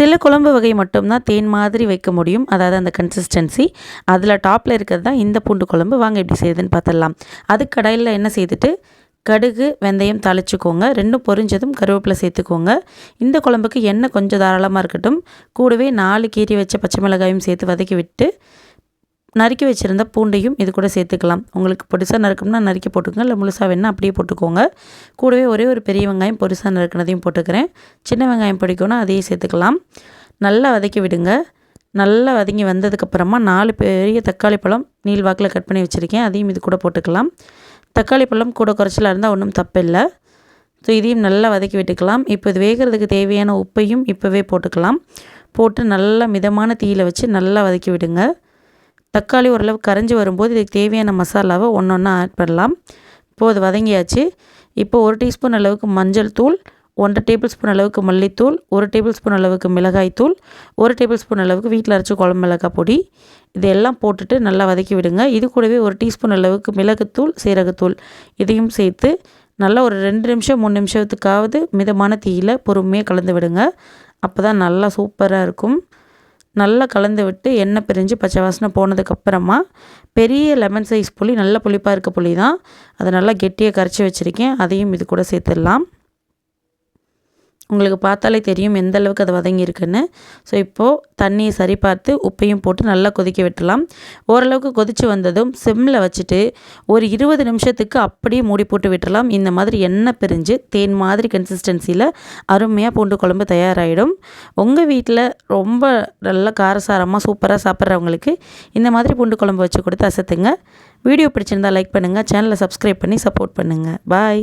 சில குழம்பு வகை மட்டும்தான் தேன் மாதிரி வைக்க முடியும். அதாவது அந்த கன்சிஸ்டன்சி அதில் டாப்பில் இருக்கிறது தான் இந்த பூண்டு குழம்பு. வாங்க எப்படி செய்யுதுன்னு பார்த்துடலாம். அது கடையில் என்ன செய்துட்டு கடுகு வெந்தயம் தாளிச்சுக்கோங்க. ரெண்டும் பொரிஞ்சதும் கருவேப்பிலை சேர்த்துக்கோங்க. இந்த குழம்புக்கு எண்ணெய் கொஞ்சம் தாராளமாக இருக்கட்டும். கூடவே நாலு கீரி வச்ச பச்சை மிளகாயும் சேர்த்து வதக்கி விட்டு நறுக்கி வச்சுருந்த பூண்டையும் இது கூட சேர்த்துக்கலாம். உங்களுக்கு பொடிசாக நறுக்கணும்னா நறுக்கி போட்டுக்கோங்க. இல்லை முழுசாக வேணால் அப்படியே போட்டுக்கோங்க. கூடவே ஒரே ஒரு பெரிய வெங்காயம் பொடிசாக நறுக்கினதையும் போட்டுக்கிறேன். சின்ன வெங்காயம் பிடிக்கும்னா அதையும் சேர்த்துக்கலாம். நல்லா வதக்கி விடுங்க. நல்லா வதங்கி வந்ததுக்கப்புறமா நாலு பெரிய தக்காளி பழம் நீள் வாக்கில் கட் பண்ணி வச்சுருக்கேன். அதையும் இது கூட போட்டுக்கலாம். தக்காளி பழம் கூட குறைச்சலாக இருந்தால் ஒன்றும் தப்பில்லை. ஸோ இதையும் நல்லா வதக்கி விட்டுக்கலாம். இப்போ இது வேகிறதுக்கு தேவையான உப்பையும் இப்போவே போட்டுக்கலாம். போட்டு நல்லா மிதமான தீயில் வச்சு நல்லா வதக்கி விடுங்க. தக்காளி ஓரளவு கரைஞ்சி வரும்போது இதுக்கு தேவையான மசாலாவை ஒன்று ஒன்றா ஆட் பண்ணலாம். இப்போது அது வதங்கியாச்சு. இப்போ ஒரு டீஸ்பூன் அளவுக்கு மஞ்சள் தூள் ஒன்றரை டேபிள் ஸ்பூன் அளவுக்கு மல்லித்தூள் ஒரு டேபிள் ஸ்பூன் அளவுக்கு மிளகாய் தூள் ஒரு டேபிள் ஸ்பூன் அளவுக்கு வீட்டில் அரைச்ச குழம்பு மிளகாய் பொடி. இதெல்லாம் போட்டுட்டு நல்லா வதக்கி விடுங்க. இது கூடவே ஒரு டீஸ்பூன் அளவுக்கு மிளகுத்தூள் சீரகத்தூள் இதையும் சேர்த்து நல்லா ஒரு ரெண்டு நிமிஷம் மூணு நிமிஷத்துக்காவது மிதமான தீயில் பொறுமையாக கலந்து விடுங்க. அப்போ தான் நல்லா சூப்பராக இருக்கும். நல்லா கலந்து விட்டு எண்ணெய் பிரிஞ்சு பச்சை வாசனை போனதுக்கப்புறமா பெரிய லெமன் சைஸ் புளி நல்ல புளிப்பாக இருக்க புளி தான். அதை நல்லா கெட்டியாக கரைச்சி வச்சுருக்கேன். அதையும் இது கூட சேர்த்துடலாம். உங்களுக்கு பார்த்தாலே தெரியும் எந்த அளவுக்கு அது வதங்கியிருக்குன்னு. ஸோ இப்போது தண்ணியை சரி பார்த்து உப்பையும் போட்டு நல்லா கொதிக்க விட்டுலாம் ஓரளவுக்கு கொதித்து வந்ததும் சிம்மில் வச்சுட்டு ஒரு இருபது நிமிஷத்துக்கு அப்படியே மூடி போட்டு விட்டுலாம் இந்த மாதிரி எண்ணெய் பிரிஞ்சு தேன் மாதிரி கன்சிஸ்டன்சியில் அருமையாக பூண்டு குழம்பு தயாராகிடும் உங்கள் வீட்டில் ரொம்ப நல்லா காரசாரமாக சூப்பராக சாப்பிட்றவங்களுக்கு இந்த மாதிரி பூண்டு குழம்பு வச்சு கொடுத்து அசத்துங்க. வீடியோ பிடிச்சிருந்தால் லைக் பண்ணுங்கள் சேனலை சப்ஸ்கிரைப் பண்ணி சப்போர்ட் பண்ணுங்கள் பாய்